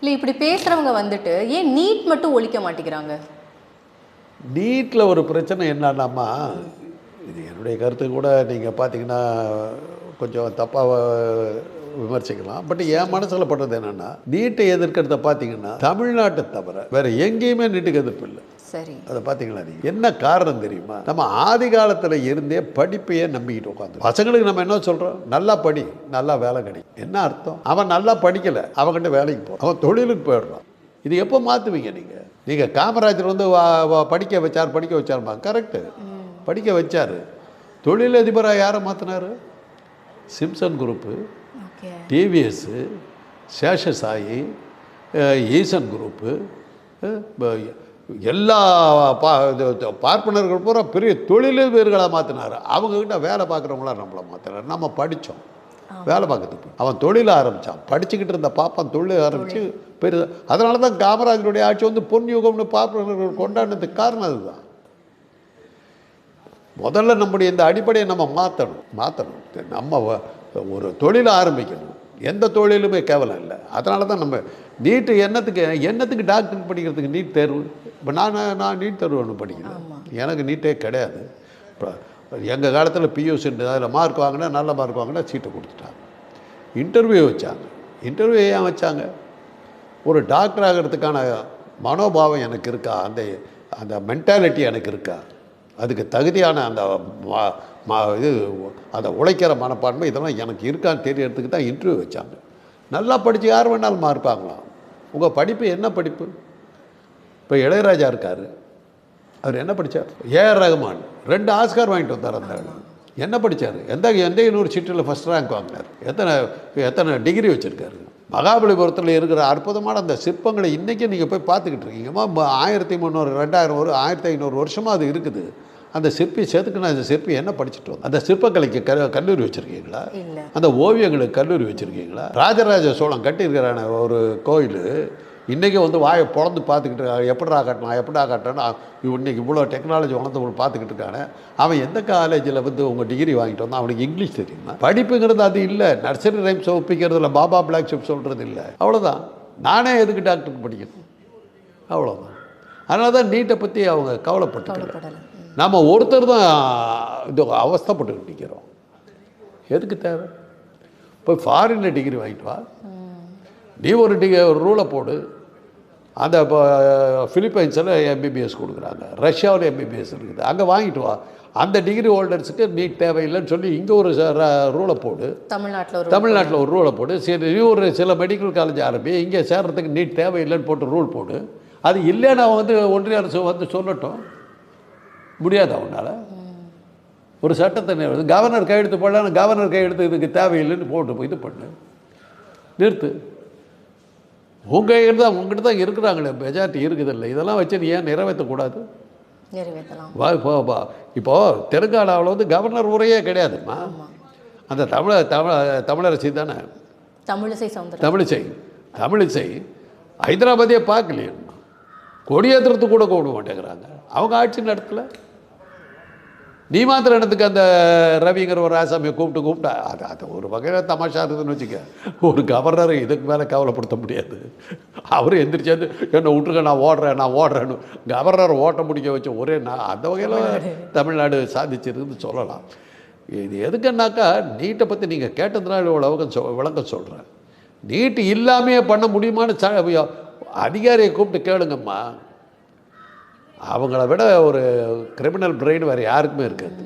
இல்ல இப்படி பேசுறவங்க வந்துட்டு ஏன் நீட் மட்டும் ஒழிக்க மாட்டேங்கிறாங்க? நீட்டில் ஒரு பிரச்சனை என்னன்னாம்மா இது என்னுடைய கருத்து கூட நீங்கள் பார்த்தீங்கன்னா கொஞ்சம் தப்பாக விமர்சிக்கலாம். பட் என் மனசில் படுறது என்னென்னா நீட்டை எதிர்க்கிறத பார்த்தீங்கன்னா தமிழ்நாட்டை தவிர வேறு எங்கேயுமே நீட்டுக்கு எதிர்ப்பு இல்லை. சரி. அதை பார்த்தீங்களா நீங்க? என்ன காரணம் தெரியுமா? நம்ம ஆதி காலத்தில் இருந்தே படிப்பையே நம்பிக்கிட்டு உட்காந்து பசங்களுக்கு நம்ம என்ன சொல்கிறோம் நல்லா படி நல்லா வேலை கிடைக்கும் என்ன அர்த்தம்? அவன் நல்லா படிக்கலை அவன்கிட்ட வேலைக்கு போ அவன் தொழிலுக்கு போயிடுறான். இது எப்போ மாற்றுவீங்க நீங்கள் நீங்கள் காமராஜர் வந்து படிக்க வச்சார் படிக்க வச்சாருமா கரெக்டு படிக்க வச்சார். தொழிலதிபராக யாரை மாற்றினாரு Simpson group TVS Seshasayee Easun group எல்லா பா பார்ப்பனர்கள் பூரா பெரிய தொழிலதிபர்களாக மாற்றினார் அவங்கக்கிட்ட வேலை பார்க்குறவங்களாம் நம்மளை மாற்றினார் நம்ம படித்தோம். வேலை பார்க்கறதுக்கு. அவன் தொழில் ஆரம்பித்தான் படிச்சுக்கிட்டு இருந்த பாப்பான் தொழில் ஆரம்பித்து பெரிய அதனால தான் காமராஜருடைய ஆட்சி வந்து பொன் யுகம்னு பார்ப்பனர்கள் கொண்டாடினதுக்கு காரணம் அதுதான். முதல்ல நம்முடைய இந்த அடிப்படையை நம்ம மாற்றணும் மாற்றணும் நம்ம ஒரு தொழிலை ஆரம்பிக்கணும். எந்த தொழிலுமே கேவலம் இல்லை. அதனால தான் நம்ம நீட்டு என்னத்துக்கு என்னத்துக்கு டாக்டர் படிக்கிறதுக்கு நீட் தேர்வு. இப்போ நான் நான் நீட் தேர்வு ஒன்று படிக்கிறேன் எனக்கு நீட்டே கிடையாது. இப்போ எங்கள் காலத்தில் பியூசி அதில் மார்க் வாங்கினா நல்ல மார்க் வாங்கினா சீட்டை கொடுத்துட்டாங்க. இன்டர்வியூ வச்சாங்க. இன்டர்வியூ ஏன் வச்சாங்க? ஒரு டாக்டர் ஆகிறதுக்கான மனோபாவம் எனக்கு இருக்கா? அந்த அந்த மென்டாலிட்டி எனக்கு இருக்கா? அதுக்கு தகுதியான அந்த ம- ம- இது அந்த உழைக்கிற மனப்பான்மை இதெல்லாம் எனக்கு இருக்கான்னு தெரியறதுக்கு தான் இன்டர்வியூ வச்சாங்க. நல்லா படித்து யார் வேணாலும் மார்க் வாங்கலாம். உங்கள் படிப்பு என்ன படிப்பு? இப்போ இளையராஜா இருக்கார். அவர் என்ன படித்தார் ஏஆர் ரஹ்மான் ரெண்டு ஆஸ்கார் வாங்கிட்டு வந்தார் அந்த ஆளு. என்ன படித்தார் எந்த எந்த யூனிவர்சிட்டியில் ஃபஸ்ட் ரேங்க் வாங்கினார்? எத்தனை எத்தனை டிகிரி வச்சுருக்காரு? மகாபலிபுரத்தில் இருக்கிற அற்புதமான அந்த சிற்பங்களை இன்றைக்கி நீங்கள் போய் பார்த்துக்கிட்டு இருக்கீங்கம்மா ஆயிரத்தி முந்நூறு ரெண்டாயிரம் ஒரு ஆயிரத்தி ஐநூறு வருஷமாக அது இருக்குது. அந்த சிற்பி செதுக்குன அந்த சிற்பி என்ன படிச்சுட்டு வந்தோம் அந்த சிற்பக்கலைக்கு க கல்லூரி வச்சுருக்கீங்களா? அந்த ஓவியங்களுக்கு கல்லூரி வச்சுருக்கீங்களா? ராஜராஜ சோழன் கட்டியிருக்கிறான ஒரு கோயில். இன்றைக்கி வந்து வாயை பொழந்து பார்த்துக்கிட்டு. எப்படிடா கட்டணும்? எப்படிடா கட்டணும் இன்னைக்கு இவ்வளோ டெக்னாலஜி வளர்ந்து பார்த்துக்கிட்டு இருக்கானே. அவன் எந்த காலேஜில் வந்து உங்கள் டிகிரி வாங்கிட்டு வந்தான்? அவனுக்கு இங்கிலீஷ் தெரியுமா? படிப்புங்கிறது அது இல்லை. நர்சரி ரைம்ஸ் ஒப்பிக்கிறதுல பாபா பிளாக் ஷிப் சொல்கிறது இல்லை. அவ்வளோதான் நானே எதுக்கு டாக்டருக்கு படிக்கணும்? அவ்வளோதான் அதனால தான் நீட்டை பற்றி அவங்க கவலைப்படலை. நம்ம ஒருத்தர் தான் இது அவஸ்தைப்பட்டுக்கிட்டு நிற்கிறோம் எதுக்கு தேவை? போய் ஃபாரினில் டிகிரி வாங்கிட்டு வா. நீ ஒரு டிகிரி ஒரு ரூலை போடு. அந்த இப்போ ஃபிலிப்பைன்ஸில் எம்பிபிஎஸ் கொடுக்குறாங்க. ரஷ்யாவில் எம்பிபிஎஸ் இருக்குது. அங்கே வாங்கிட்டு வா. அந்த டிகிரி ஹோல்டர்ஸுக்கு நீட் தேவையில்லைன்னு சொல்லி இங்கே ஒரு ரூலை போடு. தமிழ்நாட்டுல ஒரு தமிழ்நாட்டில் ஒரு ரூலை போடு. சரி ஒரு சில மெடிக்கல் காலேஜ் ஆரம்பி இங்கே சேர்றதுக்கு நீட் தேவையில்லைன்னு போட்டு ரூல் போடு. அது இல்லைன்னு அவன் வந்து ஒன்றிய அரசு வந்து சொல்லட்டும். முடியாது அவனால். ஒரு சட்டத்தை நிறுவு- கவர்னர் கையெழுத்து போடலாம் கவர்னர் கையெழுத்து இதுக்கு தேவையில்லைன்னு போட்டு இது பண்ணு. நிறுத்து. உங்கள் தான் உங்ககிட்ட தான் இருக்கிறாங்களே மெஜாரிட்டி இருக்குதில்ல. இதெல்லாம் வச்சு நீ ஏன் நிறைவேற்றக்கூடாது? வா இப்போ வா இப்போ தெலுங்கானாவில் வந்து கவர்னர் உரையே கிடையாதும்மா. அந்த தமிழ தமிழ் தமிழரசி தானே? தமிழிசை தமிழிசை தமிழிசை ஹைதராபாத்தே பார்க்கலையே கொடியேற்றுறது கூட கூப்பிட மாட்டேங்கிறாங்க. அவங்க ஆட்சி நடத்தல? நீ மாத்திரம் இடத்துக்கு அந்த ரவிங்கிற ஒரு ஆசாமியை கூப்பிட்டு கூப்பிட்டா? அது அது ஒரு வகையில் தமாஷா இருக்குதுன்னு வச்சுக்க. ஒரு கவர்னர் இதுக்கு மேலே கவலைப்படுத்த முடியாது. அவர் எந்திரிச்சாந்து என்னை விட்டுருங்க நான் ஓடுறேன் நான் ஓடுறேன்னு. கவர்னர் ஓட்ட முடிக்க வச்ச ஒரே நான் அந்த வகையில் தமிழ்நாடு சாதிச்சிருக்குன்னு சொல்லலாம். இது எதுக்குன்னாக்கா நீட்டை பற்றி நீங்கள் கேட்டதுனால இவ்வளோ விளக்கம் சொ விளக்கம் சொல்கிறேன் நீட்டு இல்லாமையே பண்ண முடியுமான்னு ச அதிகாரியை கூப்பிட்டு கேளுங்கம்மா. அவங்கள விட ஒரு கிரிமினல் பிரெயின் வேறு யாருக்குமே இருக்காது.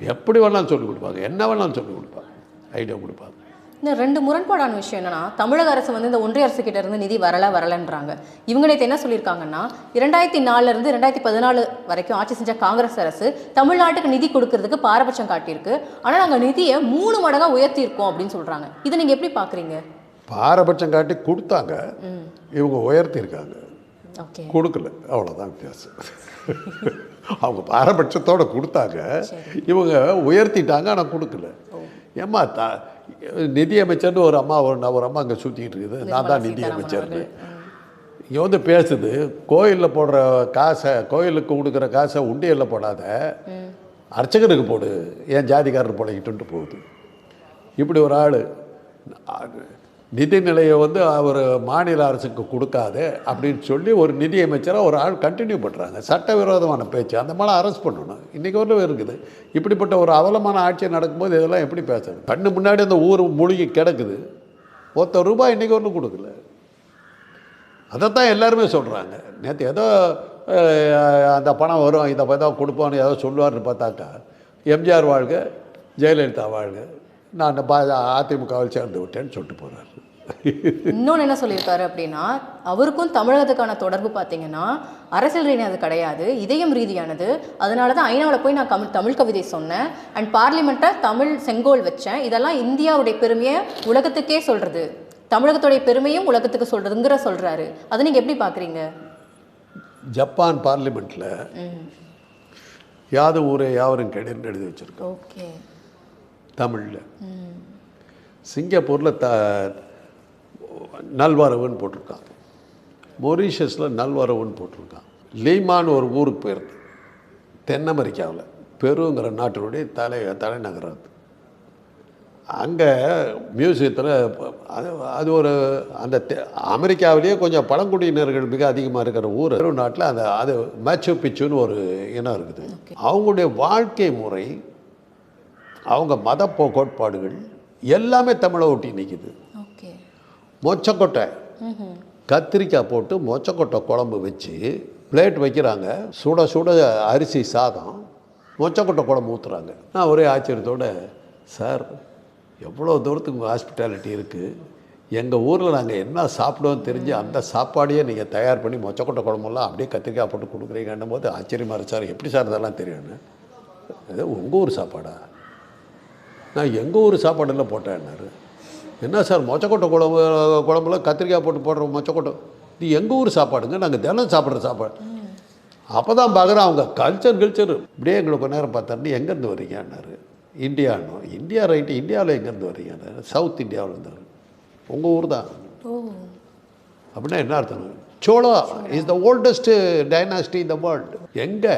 எப்படி வேணாலும் சொல்லிக் கொடுப்பாங்க. என்ன வேணாலும் சொல்லிக் கொடுப்பாங்க. ஐடியா கொடுப்பாங்க. இந்த ரெண்டு முரண்பாடான விஷயம் என்னன்னா தமிழக அரசு வந்து இந்த ஒன்றிய அரசு கிட்ட இருந்து நிதி வரல வரலன்றாங்க. இவங்க நேத்து என்ன சொல்லியிருக்காங்கன்னா இரண்டாயிரத்தி நாலுல இருந்து ரெண்டாயிரத்தி பதினாலு வரைக்கும் ஆட்சி செஞ்ச காங்கிரஸ் அரசு தமிழ்நாட்டுக்கு நிதி கொடுக்கறதுக்கு பாரபட்சம் காட்டியிருக்கு. ஆனா நாங்க நிதியை மூணு மடங்கா உயர்த்தியிருக்கோம் அப்படின்னு சொல்றாங்க. இதை நீங்க எப்படி பாக்குறீங்க? பாரபட்சம் காட்டி கொடுத்தாங்க. இவங்க உயர்த்தியிருக்காங்க. கொடுக்கல. அவ்வளோதான் வித்தியாசம். அவங்க பாரபட்சத்தோடு கொடுத்தாங்க. இவங்க உயர்த்திட்டாங்க ஆனால் கொடுக்கல. ஏம்மா தா நிதி அமைச்சர்னு ஒரு அம்மா ஒரு ஒரு அம்மா அங்கே சுற்றிக்கிட்டு இருக்குது. நான் தான் நிதி அமைச்சர்னு. இங்கே வந்து பேசுது கோயிலில் போடுற காசை கோயிலுக்கு கொடுக்குற காசை உண்டியலில் போடாத. அர்ச்சகருக்கு போடு. ஏன் ஜாதிக்காரர் போடக்கிட்டு போகுது. இப்படி ஒரு ஆள். நிதி நிலையை வந்து அவர் மாநில அரசுக்கு கொடுக்காது அப்படின்னு சொல்லி ஒரு நிதி அமைச்சராக ஒரு ஆள் கண்டினியூ பண்ணுறாங்க சட்டவிரோதமான பேச்சு. அந்த மாதிரி அரெஸ்ட் பண்ணணும். இன்றைக்கி வரலும் இருக்குது. இப்படிப்பட்ட ஒரு அவலமான ஆட்சி நடக்கும்போது இதெல்லாம் எப்படி பேசுறது? கண்ணு முன்னாடி அந்த ஊர் மூழ்கி கிடக்குது. ஒருத்த ரூபாய் இன்றைக்கி ஒன்றும் கொடுக்கல. அதைத்தான் எல்லாருமே சொல்கிறாங்க நேற்று ஏதோ அந்த பணம் வரும் இதை ஏதோ கொடுப்போன்னு ஏதோ சொல்லுவார்னு பார்த்தாக்கா எம்ஜிஆர் வாழ்க ஜெயலலிதா வாழ்க நான் பா அதிமுகவில் சேர்ந்து விட்டேன்னு சொல்லிட்டு போகிறாரு இன்னொன்று என்ன சொல்லியிருக்காரு அப்படின்னா அவருக்கும் தமிழகத்துக்கான தொடர்பு பார்த்தீங்கன்னா அரசியல் ரீதியானது கிடையாது இதயம் ரீதியானது. அதனால தான் ஐநாவில் போய் நான் தமிழ் தமிழ் கவிதை சொன்னேன். அண்ட் பார்லிமெண்ட்டை தமிழ் செங்கோல் வச்சேன். இதெல்லாம் இந்தியாவுடைய பெருமையை உலகத்துக்கே சொல்றது. தமிழகத்துடைய பெருமையும் உலகத்துக்கு சொல்றதுங்கிற சொல்றாரு. அதை நீங்க எப்படி பார்க்குறீங்க ஜப்பான் பார்லிமெண்ட்டில் யாது ஊரே யாவரும் கெடுன்னு எழுதி வச்சுருக்கோம் ஓகே. தமிழில். சிங்கப்பூரில் த நல்வரவுன்னு போட்டிருக்கான் மொரீஷியஸில் நல்வரவுன்னு போட்டிருக்கான் லீமான்னு ஒரு ஊருக்கு போயிருக்கு தென் அமெரிக்காவில். பெருங்கிற நாட்டினுடைய தலை தலைநகரம் அது அங்கே மியூசியத்தில் அது அது ஒரு அந்த அமெரிக்காவிலேயே கொஞ்சம் பழங்குடியினர்கள் மிக அதிகமாக இருக்கிற ஊர். பெரு நாட்டில் அந்த அது மேச்சு பிச்சுன்னு ஒரு இனம் இருக்குது. அவங்களுடைய வாழ்க்கை முறை அவங்க மத போ- கோட்பாடுகள் எல்லாமே தமிழை ஒட்டி நிற்கிது ஓகே. மொச்சக்கொட்டை. கத்திரிக்காய் போட்டு மொச்சக்கொட்டை குழம்பு வச்சு பிளேட் வைக்கிறாங்க. சுட சுட அரிசி சாதம். மொச்சக்கொட்டை குழம்பு ஊற்றுறாங்க நான் ஒரே ஆச்சரியத்தோட சார் எவ்வளோ தூரத்துக்கு ஹாஸ்பிட்டாலிட்டி இருக்குது எங்கள் ஊரில் நாங்கள் என்ன சாப்பிடுவோம் தெரிஞ்சு அந்த சாப்பாடையே நீங்கள் தயார் பண்ணி மொச்சக்கொட்டை குழம்பெல்லாம் அப்படியே கத்திரிக்காய் போட்டு கொடுக்குறீங்கன்னும் போது ஆச்சரியமாக சார் எப்படி சார் இதெல்லாம் தெரியும்னு? அது உங்கள் ஊர் சாப்பாடா? நான் எங்கள் ஊர் சாப்பாடெல்லாம் போட்டேன்னாரு. என்ன சார் மொச்சக்கொட்டை குழம்பு குழம்புல கத்திரிக்காய் போட்டு போடுற மொச்சக்கொட்டை? இது எங்கள் ஊர் சாப்பாடுங்க? நாங்கள் தினம் சாப்பிட்ற சாப்பாடு. அப்போ தான் பார்க்குறேன் அவங்க கல்ச்சர் கல்ச்சர் இப்படியே எங்களுக்கு கொஞ்ச நேரம் பார்த்தாரு எங்கேருந்து வரீங்கன்னாரு. இந்தியானோ? இந்தியா ரைட்டு இந்தியாவில் எங்கேருந்து வரீங்கன்னாரு சவுத் இந்தியாவில் இருந்தார் உங்கள் ஊர் தான். அப்படின்னா என்ன அர்த்தம்? Chola is the oldest dynasty in the world எங்கே?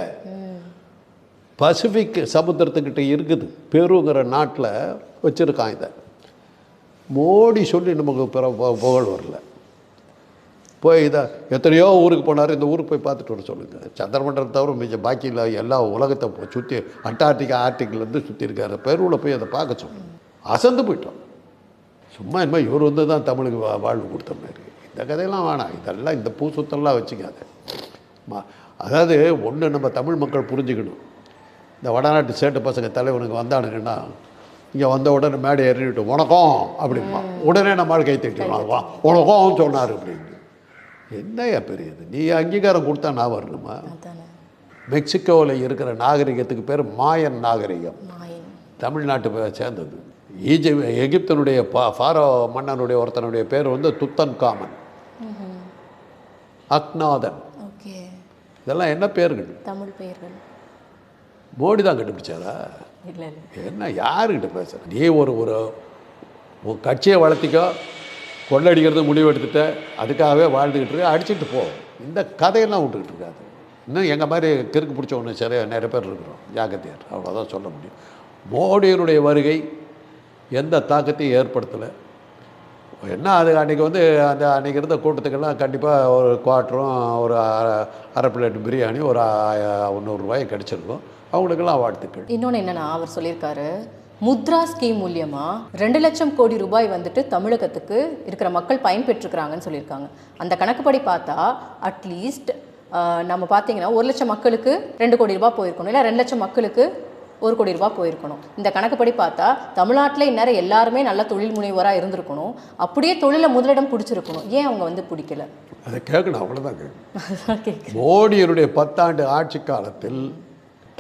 பசிபிக் சமுத்திரத்துக்கிட்ட இருக்குது. பெருங்கிற நாட்டில் வச்சுருக்கான் இதை. மோடி சொல்லி நமக்கு பிற புகழ் வரல. போய் இதை எத்தனையோ ஊருக்கு போனார் இந்த ஊருக்கு போய் பார்த்துட்டு வர சொல்லுங்கள் சந்திரமண்டலம் தவிர மிச்சம் பாக்கி இல்லை எல்லா உலகத்தை போய் சுற்றி அண்டார்டிகா ஆர்டிக்லேருந்து சுற்றி இருக்கார் பெருவில் போய் அதை பார்க்க சொல்லுங்க அசந்து போயிட்டோம். சும்மா இனிமேல் இவர் வந்து தான் தமிழுக்கு வா- வாழ்வு கொடுத்த மாதிரி. இந்த கதையெல்லாம் வேணாம். இதெல்லாம் இந்த பூ சுத்தம்லாம் மா- அதாவது ஒன்று நம்ம தமிழ் மக்கள் புரிஞ்சுக்கணும். இந்த வடநாட்டு சேட்டு பசங்க தலைவனுக்கு வந்தானுங்கன்னா இங்கே வந்த உடனே மேடை ஏறிட்டு வணக்கம் அப்படிம்பா. உடனே நம்மளால் கை தட்டிடுவான் வா வணக்கம் சொன்னார் அப்படின்னு. என்னையா பெரியது? நீ அங்கீகாரம் கொடுத்தா நான் வரணுமா? மெக்சிகோவில் இருக்கிற நாகரிகத்துக்கு பேர் மாயன் நாகரிகம். தமிழ்நாட்டு சேர்ந்தது. ஈஜி எகிப்தனுடைய பா ஃபாரோ மன்னனுடைய ஒருத்தனுடைய பேர் வந்து துத்தன் காமன். அக்னாதன் இதெல்லாம் என்ன பேர்கள்? தமிழ் பெயர்கள். மோடி தான் கண்டுபிடிச்சாரா என்ன யாருக்கிட்ட பேசுற? நீ ஒரு ஒரு உன் கட்சியை வளர்த்திக்கோ கொள்ளடிக்கிறது முடிவு அதுக்காகவே வாழ்ந்துக்கிட்டு இருக்க அடிச்சுட்டு போ. இந்த கதையெல்லாம் விட்டுக்கிட்டு இருக்காது. இன்னும் எங்கள் மாதிரி கிறுக்கு பிடிச்ச ஒன்று சரியா நிறைய பேர் இருக்கிறோம். ஜாக்கிரதையார் அவ்வளோதான் சொல்ல முடியும். மோடியினுடைய வருகை எந்த தாக்கத்தையும் ஏற்படுத்தலை. என்ன அது அன்றைக்கி வந்து அந்த அன்றைக்கி இருந்த கூட்டத்துக்கெல்லாம் கண்டிப்பாக ஒரு குவாட்டரும் ஒரு அரை- அரை பிளேட் பிரியாணி ஒரு நூறுரூவாய் கிடச்சிருக்கும். அவங்களுக்கெல்லாம் வாழ்த்துக்கள். இன்னொன்று என்னன்னா அவர் சொல்லியிருக்காரு முத்ரா ஸ்கீம் மூலியமா ரெண்டு லட்சம் கோடி ரூபாய் வந்துட்டு தமிழகத்துக்கு இருக்கிற மக்கள் பயன்பெற்றிருக்கிறாங்கன்னு சொல்லியிருக்காங்க. அந்த கணக்குப்படி பார்த்தா அட்லீஸ்ட் நம்ம பார்த்தீங்கன்னா ஒரு லட்சம் மக்களுக்கு ரெண்டு கோடி ரூபாய் போயிருக்கணும். இல்லை ரெண்டு லட்சம் மக்களுக்கு ஒரு கோடி ரூபாய் போயிருக்கணும். இந்த கணக்குப்படி பார்த்தா தமிழ்நாட்டில் இந்நேரம் எல்லாருமே நல்ல தொழில் முனைவராக இருந்திருக்கணும். அப்படியே தொழிலை முதலிடம் பிடிச்சிருக்கணும். ஏன் அவங்க வந்து பிடிக்கல? அதை கேட்கணும் அவ்வளோதான் கேட்கணும். மோடியினுடைய பத்தாண்டு ஆட்சி காலத்தில்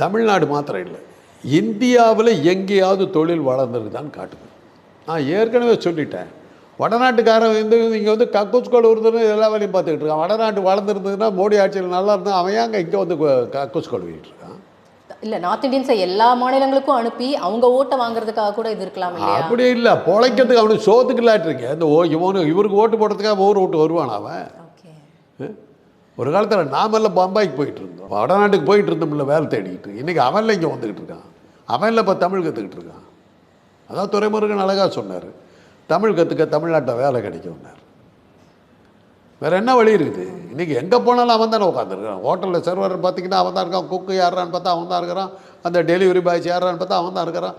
தமிழ்நாடு மாத்திரம் இல்லை. இந்தியாவில் எங்கேயாவது தொழில் வளர்ந்துருக்குதான்னு காட்டுது. நான் ஏற்கனவே சொல்லிட்டேன். வடநாட்டுக்காரன் வந்து இங்கே வந்து கக்கூஸ் கோல் உருதுன்னு எல்லா வேலையும் பார்த்துக்கிட்டு இருக்கான். வடநாட்டு வளர்ந்துருந்ததுன்னா மோடி ஆட்சியில் நல்லா இருந்தா அவன் ஏங்க இங்கே வந்து கக்கூஸ் கோல் இருக்கான்? இல்லை நார்த் இந்தியன்ஸை எல்லா மாநிலங்களுக்கும் அனுப்பி அவங்க ஓட்டை வாங்குறதுக்காக கூட இது இருக்கலாம் அப்படி இல்லை. பொழைக்கிறதுக்கு அவனுக்கு சோத்துக்கு இல்லாட்டிருக்கேன். இந்த ஓ இவனு இவருக்கு ஓட்டு போடுறதுக்காக ஊர் விட்டு வருவான் அவன்? ஓகே. ஒரு காலத்தில் நாமெல்லாம் பம்பாய்க்கு போயிட்டு இருந்தோம். வடநாட்டுக்கு போயிட்டு இருந்தோம்ல வேலை தேடிக்கிட்டு இன்றைக்கி அவன்ல இங்கே வந்துக்கிட்டு இருக்கான். அவன்ல இப்போ தமிழ் கற்றுக்கிட்டு இருக்கான். அதான் துறைமுருகன் அழகாக சொன்னார். தமிழ் கற்றுக்க தமிழ்நாட்டில் வேலை கிடைக்கும்னார். வேற என்ன வழி இருக்குது? இன்றைக்கி எங்கே போனாலும் அவன் தானே உட்காந்துருக்கான் ஹோட்டலில் சர்வர் பார்த்தீங்கன்னா அவன் தான் இருக்கான். குக்கு யாரான்னு பார்த்தா அவன் தான் இருக்கிறான். அந்த டெலிவரி பாய்ஸ் யாரான்னு பார்த்தா அவன் தான் இருக்கிறான்.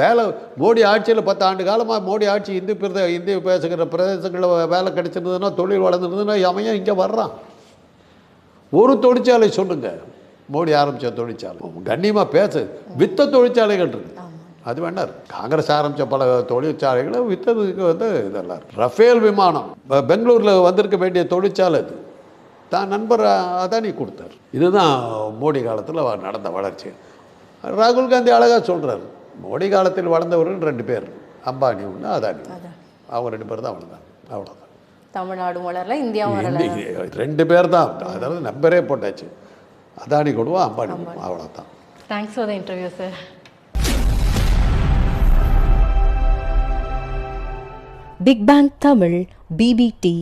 வேலை மோடி ஆட்சியில் பத்து ஆண்டு காலமாக மோடி ஆட்சி இந்து பிரதே இந்தி பேசுகிற பிரதேசங்களில் வேலை கிடைச்சிருந்ததுன்னா தொழில் வளர்ந்துருந்ததுன்னா அவன் இங்கே வர்றான்? ஒரு தொழிற்சாலை சொல்லுங்க. மோடி ஆரம்பித்த தொழிற்சாலை. கண்ணியமாக பேசு. வித்த தொழிற்சாலைகள் இருக்கு. அது வேண்டாம். காங்கிரஸ் ஆரம்பித்த பல தொழிற்சாலைகளை வித்ததுக்கு வந்து இதெல்லாம். ரஃபேல் விமானம். பெங்களூரில் வந்திருக்க வேண்டிய தொழிற்சாலை இது தான் நண்பர் அதானி கொடுத்தார். இதுதான் மோடி காலத்தில் நடந்த வளர்ச்சி. ராகுல் காந்தி அழகாக சொல்கிறார் மோடி காலத்தில் வளர்ந்தவர்கள் ரெண்டு பேர். அம்பானி ஒன்று அதானி. அவங்க ரெண்டு பேர் தான் வளர்ந்தாங்க அவ்வளோதான் தமிழ்நாடும் வளரல இந்தியாவும் வளரல. ரெண்டு பேர் தான் அதாவது நம்பரே போட்டாச்சு. அதானி கொடுவோம் அம்பானி கொடுவோம் அவ்வளோதான் thanks for the interview sir big bang Tamil BBT